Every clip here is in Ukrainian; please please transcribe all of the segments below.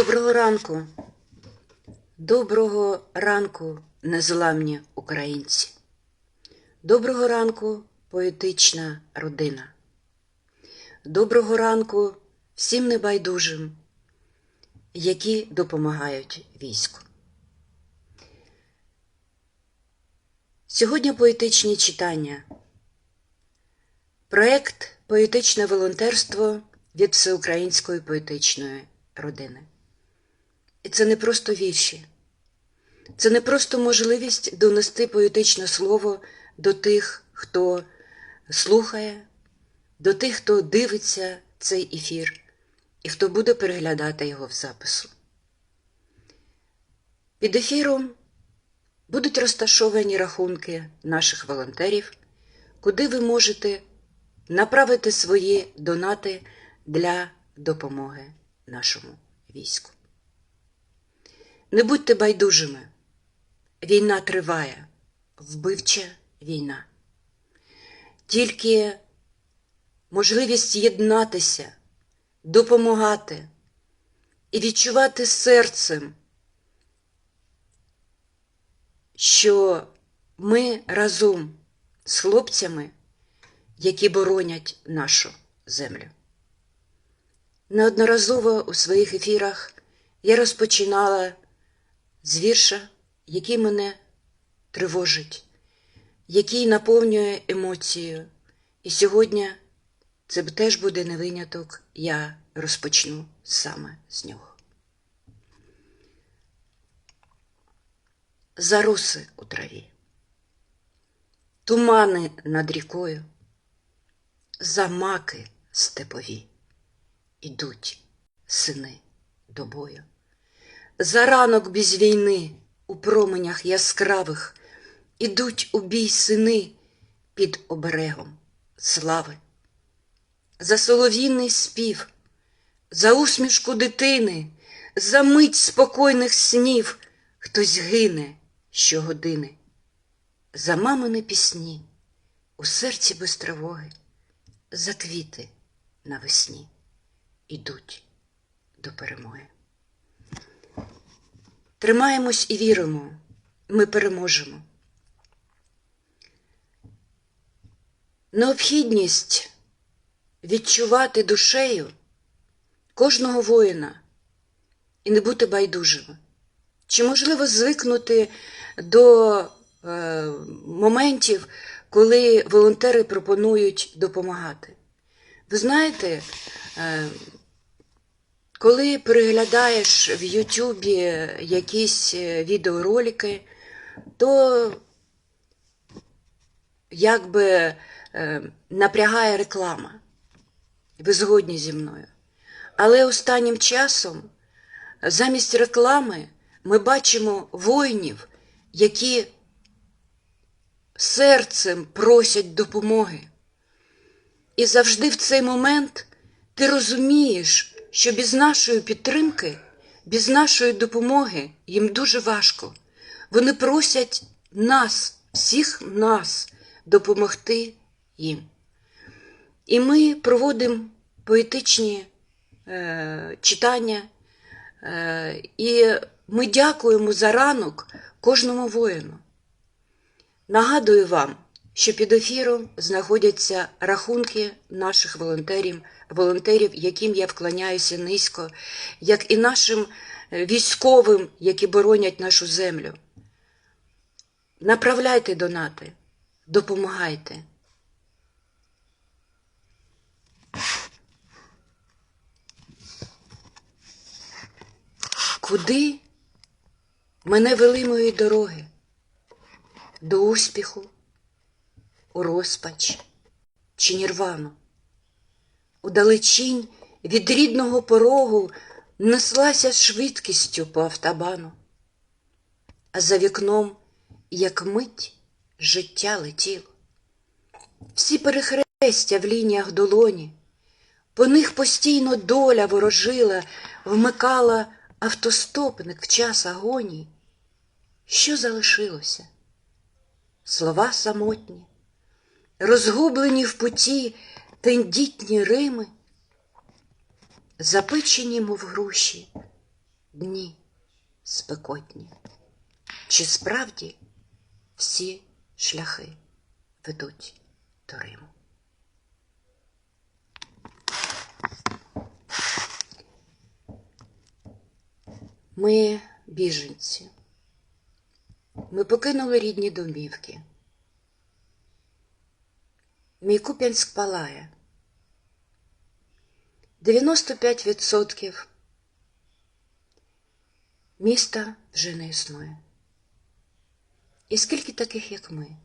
Доброго ранку. Доброго ранку, незламні українці. Доброго ранку, поетична родина. Доброго ранку всім небайдужим, які допомагають війську. Сьогодні поетичні читання. Проект Поетичне волонтерство від Всеукраїнської поетичної родини. І це не просто вірші, це не просто можливість донести поетичне слово до тих, хто слухає, до тих, хто дивиться цей ефір і хто буде переглядати його в запису. Під ефіром будуть розташовані рахунки наших волонтерів, куди ви можете направити свої донати для допомоги нашому війську. Не будьте байдужими. Війна триває, вбивча війна. Тільки можливість єднатися, допомагати і відчувати серцем, що ми разом з хлопцями, які боронять нашу землю. Неодноразово у своїх ефірах я розпочинала з вірша, який мене тривожить, який наповнює емоцією. І сьогодні це теж буде не виняток, я розпочну саме з нього. Заруси у траві, тумани над рікою, замаки степові. Ідуть сини до бою. За ранок без війни у променях яскравих ідуть у бій сини під оберегом слави. За солов'їний спів, за усмішку дитини, за мить спокійних снів хтось гине щогодини, за мамини пісні у серці без тривоги, за квіти навесні ідуть до перемоги. Тримаємось і віримо, ми переможемо. Необхідність відчувати душею кожного воїна і не бути байдужими. Чи можливо звикнути до е, моментів, коли волонтери пропонують допомагати? Ви знаєте, е, коли переглядаєш в Ютубі якісь е, відеоролики, то якби е, напрягає реклама. Ви згодні зі мною. Але останнім часом замість реклами ми бачимо воїнів, які серцем просять допомоги. І завжди в цей момент ти розумієш, що без нашої підтримки, без нашої допомоги їм дуже важко. Вони просять нас, всіх нас, допомогти їм. І ми проводимо поетичні е, читання, е, і ми дякуємо за ранок кожному воїну. Нагадую вам, що під ефіром знаходяться рахунки наших волонтерів, волонтерів, яким я вклоняюся низько, як і нашим військовим, які боронять нашу землю. Направляйте донати, допомагайте. Куди мене вели мої дороги? До успіху, у розпач чи нірвану? Удалечінь від рідного порогу неслася швидкістю по автобану, а за вікном, як мить, життя летіло. Всі перехрестя в лініях долоні, по них постійно доля ворожила, вмикала автостопник в час агонії. Що залишилося? Слова самотні, розгублені в путі тендітні Рими, запечені, мов груші, дні спекотні. Чи справді всі шляхи ведуть до Риму? Ми біженці. Ми покинули рідні домівки. Мій Куп'янськ палає. 95% міста вже не існує. І скільки таких, як ми,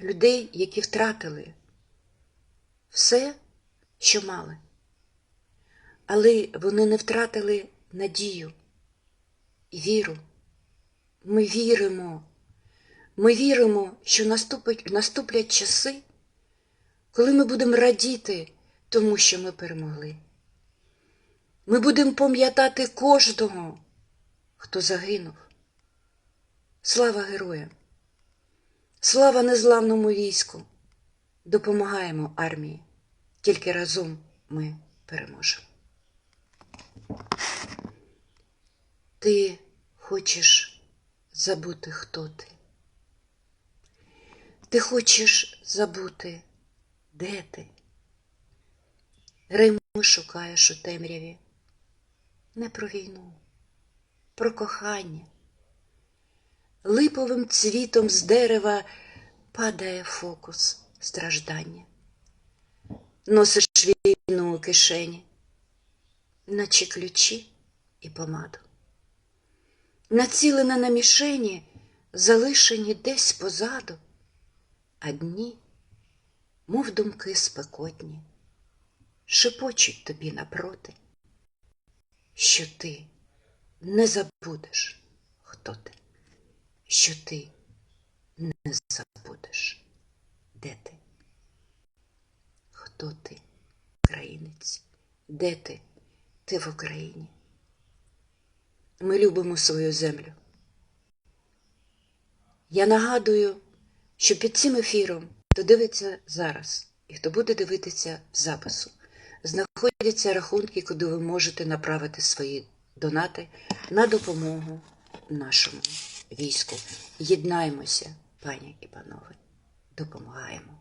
людей, які втратили все, що мали, але вони не втратили надію і віру. Ми віримо, ми віримо, що наступить, наступлять часи, коли ми будемо радіти тому, що ми перемогли. Ми будемо пам'ятати кожного, хто загинув. Слава героям! Слава незламному війську! Допомагаємо армії, тільки разом ми переможемо. Ти хочеш забути, хто ти. Ти хочеш забути, де ти. Риму шукаєш у темряві. Не про війну, про кохання. Липовим цвітом з дерева падає фокус страждання. Носиш війну у кишені, наче ключі і помаду. Націлена на мішені, залишені десь позаду, а дні, мов думки спекотні, шепочуть тобі напроти, що ти не забудеш, хто ти, що ти не забудеш, де ти, хто ти, українець, де ти, ти в Україні. Ми любимо свою землю. Я нагадую, що під цим ефіром, хто дивиться зараз і хто буде дивитися в запису, знаходяться рахунки, куди ви можете направити свої донати на допомогу нашому війську. Єднаємося, пані і панове, допомагаємо.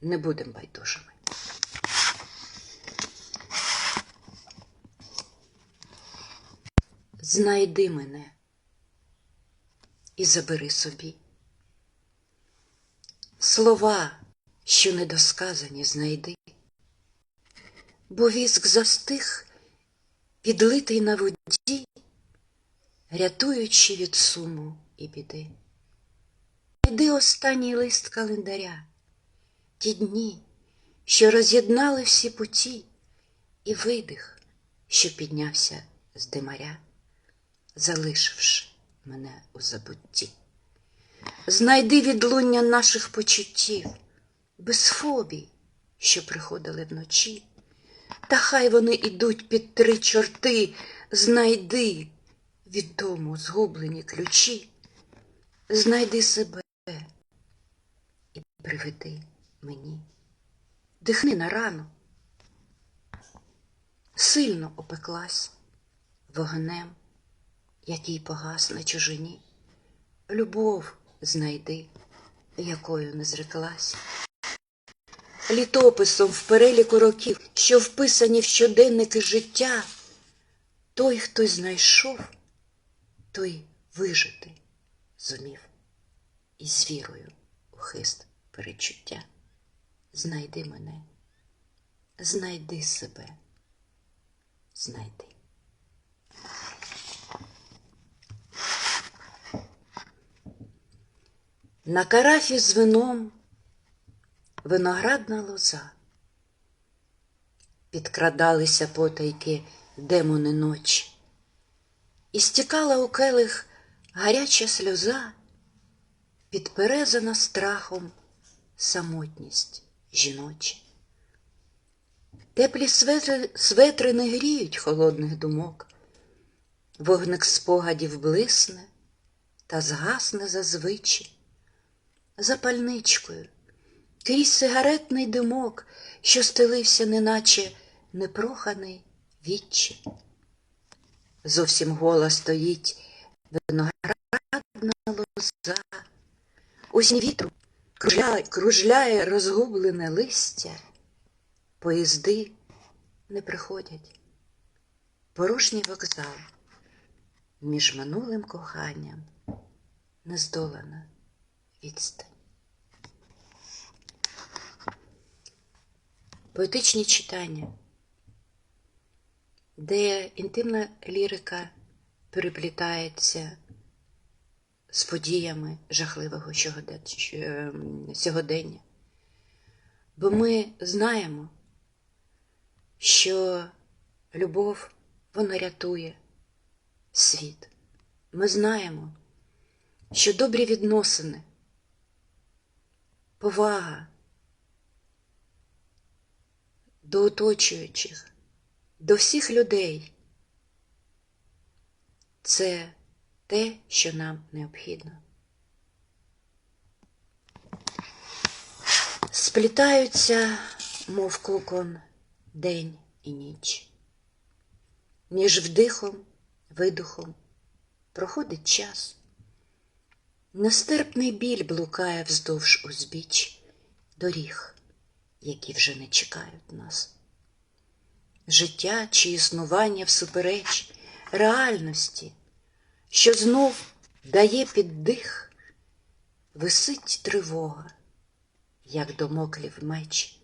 Не будемо байдужими. Знайди мене і забери собі. Слова, що недосказані, знайди, бо віск застиг, підлитий на воді, рятуючи від суму і біди. Йди останній лист календаря, ті дні, що роз'єднали всі путі, і видих, що піднявся з димаря залишивши мене у забутті. Знайди відлуння наших почуттів, без фобій, що приходили вночі, та хай вони ідуть під три чорти, знайди від дому згублені ключі, знайди себе і приведи мені, дихни на рану, сильно опеклась вогнем який погас на чужині, любов знайди, якою не зреклась. Літописом в переліку років, що вписані в щоденники життя, той, хто знайшов, той вижити зумів, і з вірою у хист перечуття. Знайди мене, знайди себе, знайди. На карафі з вином виноградна лоза, підкрадалися потайки демони ночі, і стікала у келих гаряча сльоза, підперезана страхом самотність жіноча. Теплі светри, светри не гріють холодних думок, вогник спогадів блисне та згасне зазвичай запальничкою, крізь сигаретний димок, що стелився, неначе непроханий віччі. зовсім гола стоїть виноградна лоза. Осінь вітру кружляє, кружляє розгублене листя, поїзди не приходять, порожній вокзал між минулим коханням не здолана відстань. Поетичні читання, де інтимна лірика переплітається з подіями жахливого ем, сьогодення. Бо ми знаємо, що любов вона рятує світ. Ми знаємо, що добрі відносини, повага до оточуючих, до всіх людей це те, що нам необхідно. Сплітаються, мов кокон, день і ніч. Між вдихом, видухом проходить час. Нестерпний біль блукає вздовж узбіч доріг, які вже не чекають нас. Життя чи існування всупереч реальності, що знов дає піддих, висить тривога, як домоклів меч,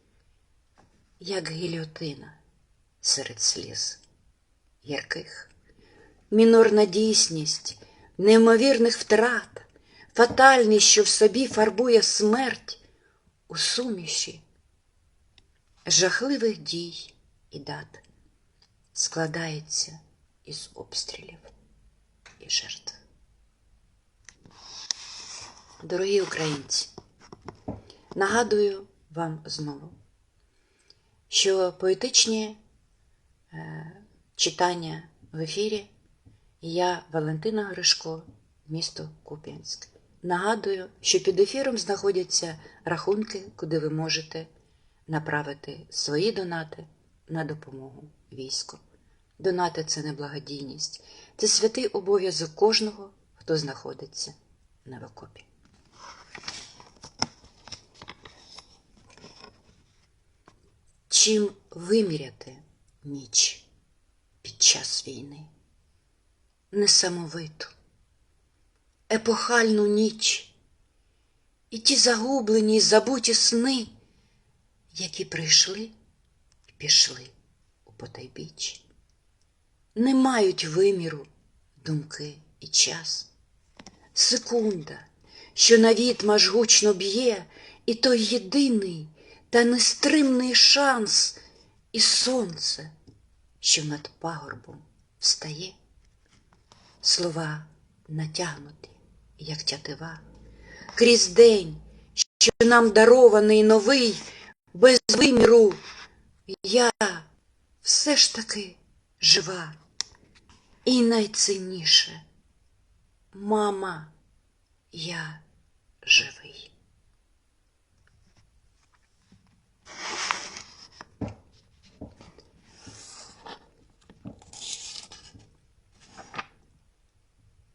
як гільотина серед сліз ярких. Мінорна дійсність неймовірних втрат, фатальність, що в собі фарбує смерть у суміші жахливих дій і дат складається із обстрілів і жертв. Дорогі українці, нагадую вам знову, що поетичні е, читання в ефірі я Валентина Гришко, місто Куп'янськ. Нагадую, що під ефіром знаходяться рахунки, куди ви можете направити свої донати на допомогу війську. Донати це не благодійність, це святий обов'язок кожного, хто знаходиться на викопі. Чим виміряти ніч під час війни? Несамовиту, епохальну ніч і ті загублені й забуті сни, які прийшли і пішли у потайбіч, не мають виміру думки і час, секунда, що на відмаш гучно б'є, і той єдиний та нестримний шанс, і сонце, що над пагорбом встає. Слова натягнуті, як тятива, крізь день, що нам дарований новий, без виміру, я все ж таки жива. І найцінніше, мама, я живий.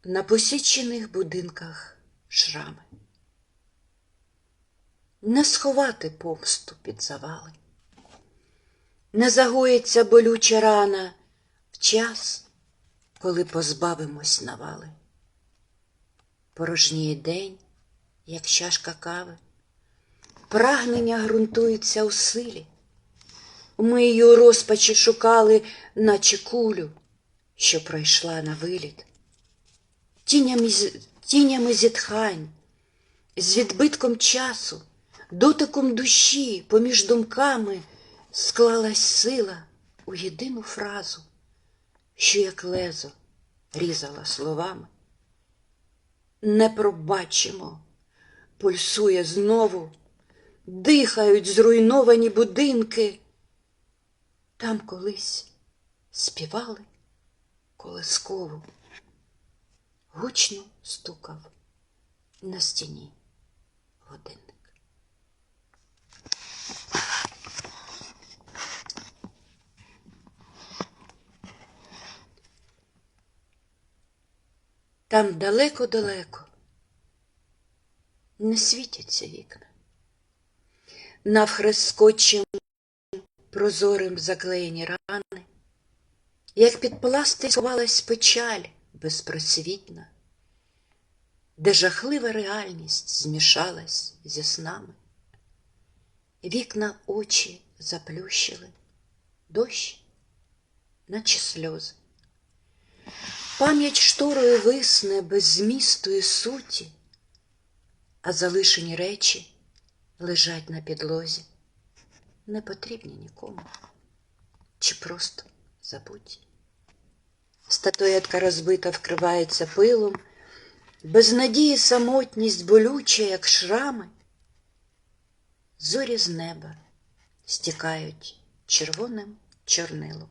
На посічених будинках шрами. Не сховати помсту під завали, не загоїться болюча рана в час, коли позбавимось навали. Порожніє день, як чашка кави, прагнення ґрунтується у силі. Ми її у розпачі шукали, наче кулю, що пройшла на виліт тінями, тінями зітхань, з відбитком часу, дотиком душі поміж думками склалась сила у єдину фразу, що як лезо різала словами. Не пробачимо, пульсує знову, дихають зруйновані будинки. Там колись співали колискову гучно стукав на стіні годинник. Там далеко-далеко не світяться вікна. Навхрест прозорим заклеєні рани, як під пласти сховалась печаль безпросвітна, де жахлива реальність змішалась зі снами. Вікна очі заплющили, дощ, наче сльози. Пам'ять шторою висне без змісту і суті, а залишені речі лежать на підлозі, не потрібні нікому, чи просто забуті. Статуетка розбита вкривається пилом, без надії самотність болюча, як шрами. Зорі з неба стікають червоним чорнилом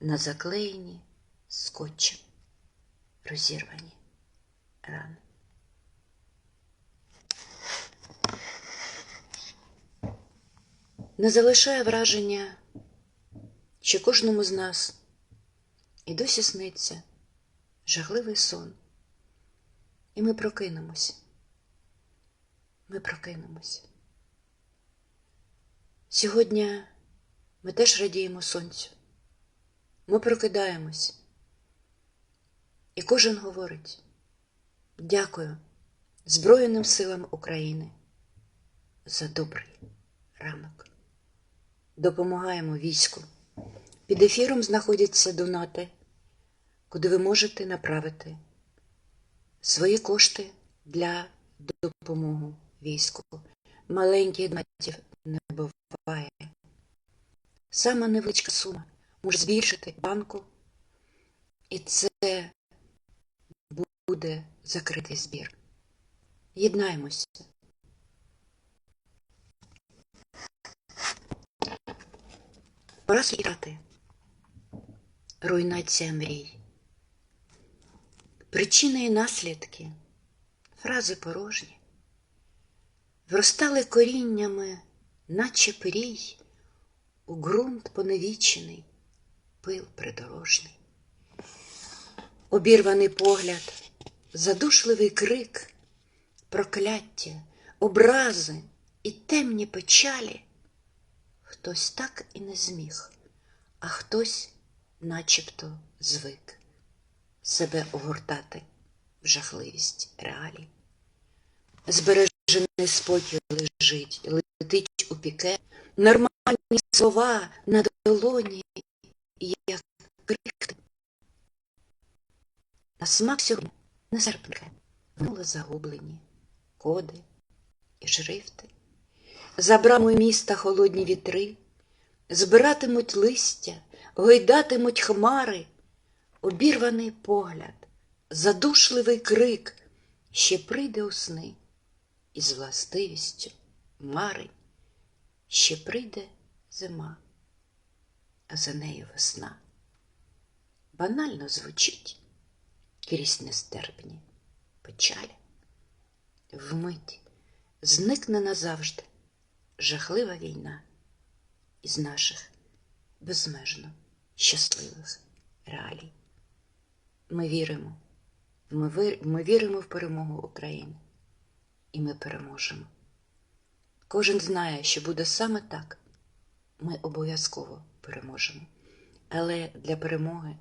на заклеєні скотчем розірвані рани. Не залишає враження, що кожному з нас і досі сниться жахливий сон. І ми прокинемось. Ми прокинемось. Сьогодні ми теж радіємо сонцю. Ми прокидаємось. І кожен говорить: дякую Збройним силам України за добрий ранок. Допомагаємо війську. Під ефіром знаходяться донати, куди ви можете направити свої кошти для допомоги війську. Маленьких донатів не буває. Сама невеличка сума може збільшити банку, і це буде закритий збір. Єднаємося. Пора скидати. Руйнація мрій. Причини і наслідки, фрази порожні, вростали коріннями, наче пирій, у ґрунт поневічений, пил придорожний. Обірваний погляд, задушливий крик, прокляття, образи і темні печалі. Хтось так і не зміг, а хтось начебто звик себе огортати в жахливість реалій. Збережений спокій лежить, летить у піке, нормальні слова на долоні, як крихти. На смак сьогодні несерпнке, внули загублені коди і шрифти. За брамою міста холодні вітри, збиратимуть листя, гойдатимуть хмари, обірваний погляд, задушливий крик. Ще прийде у сни із властивістю марень, ще прийде зима, а за нею весна. Банально звучить крізь нестерпні печалі. Вмить зникне назавжди жахлива війна із наших безмежно щасливих реалій. Ми віримо, ми, ви, ми віримо в перемогу України, і ми переможемо. Кожен знає, що буде саме так. Ми обов'язково переможемо. Але для перемоги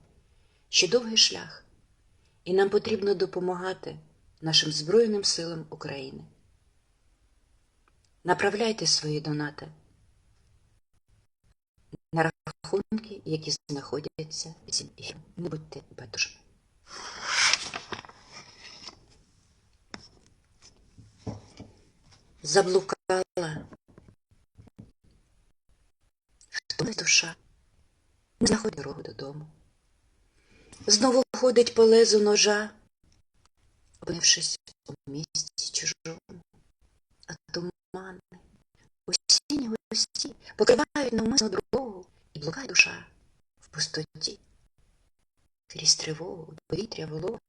ще довгий шлях, і нам потрібно допомагати нашим Збройним силам України. Направляйте свої донати на рахунки, які знаходяться під цим. Не будьте байдужими. Заблукала втомилась душа, не знаходить дорогу додому. Знову ходить по лезу ножа, опинившись у місці чужому, а тумани, осінні гості покривають навмисно дорогу і блукає душа в пустоті. Крізь тривогу, повітря вологе.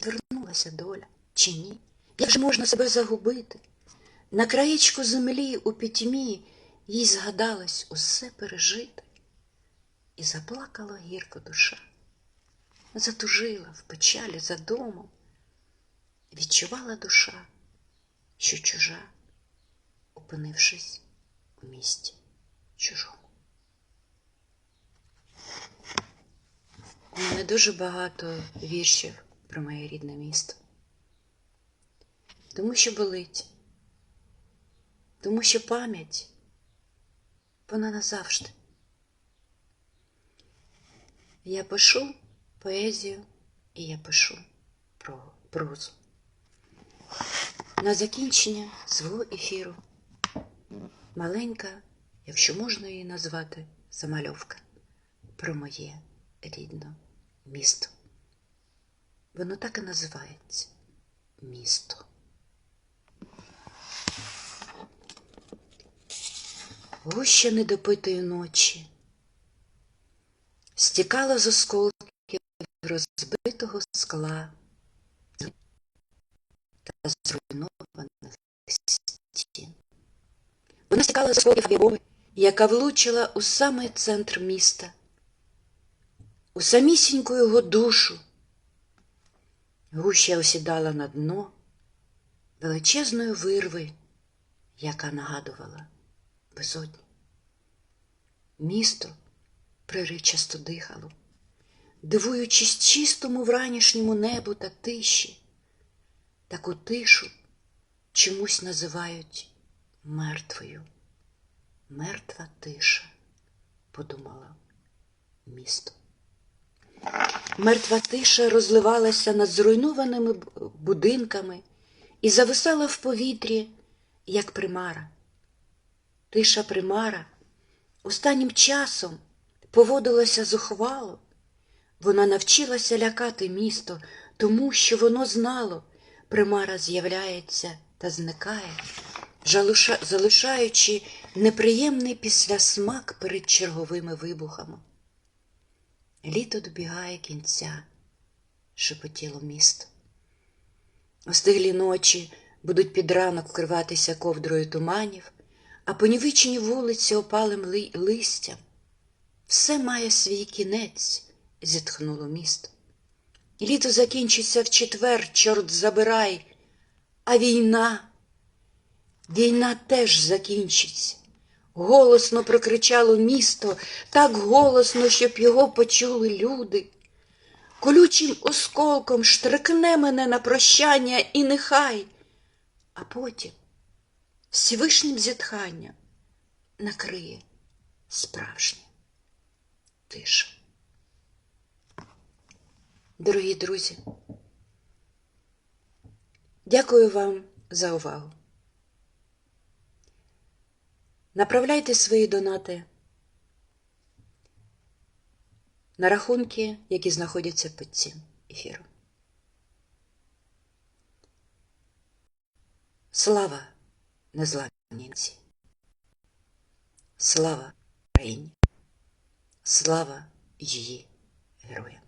Вернулася доля чи ні? Як же можна себе загубити? На краєчку землі у пітьмі їй згадалось усе пережити, і заплакала гірко душа. Затужила в печалі за домом, відчувала душа, що чужа, опинившись у місті чужому. У мене дуже багато віршів про моє рідне місто. Тому що болить, тому що пам'ять вона назавжди. Я пишу поезію і я пишу про прозу. На закінчення свого ефіру маленька, якщо можна її назвати, замальовка про моє рідне місто. Воно так і називається місто. Гуща недопитої ночі стікала з осколків розбитого скла та зруйнованих стін. Вона стікала з осколків вірови, яка влучила у самий центр міста, у самісіньку його душу. Гуща осідала на дно величезної вирви, яка нагадувала безодні. Місто приричасто дихало, дивуючись чистому вранішньому небу та тиші. Таку тишу чомусь називають мертвою. Мертва тиша, подумала місто. Мертва тиша розливалася над зруйнованими будинками і зависала в повітрі, як примара. Тиша примара останнім часом поводилася зухвало. Вона навчилася лякати місто, тому що воно знало, примара з'являється та зникає, залишаючи неприємний післясмак перед черговими вибухами. Літо добігає кінця, шепотіло місто. Остиглі ночі будуть під ранок вкриватися ковдрою туманів, а понівечені вулиці опалим ли... листям. Все має свій кінець, зітхнуло місто. Літо закінчиться в четвер, чорт забирай, а війна, війна теж закінчиться. Голосно прокричало місто, так голосно, щоб його почули люди. Колючим осколком штрикне мене на прощання і нехай, а потім всевишнім зітханням накриє справжня тиша. Дорогі друзі, дякую вам за увагу. Направляйте свої донати на рахунки, які знаходяться під цим ефіром. Слава незламнінці! Слава Україні! Слава її героям!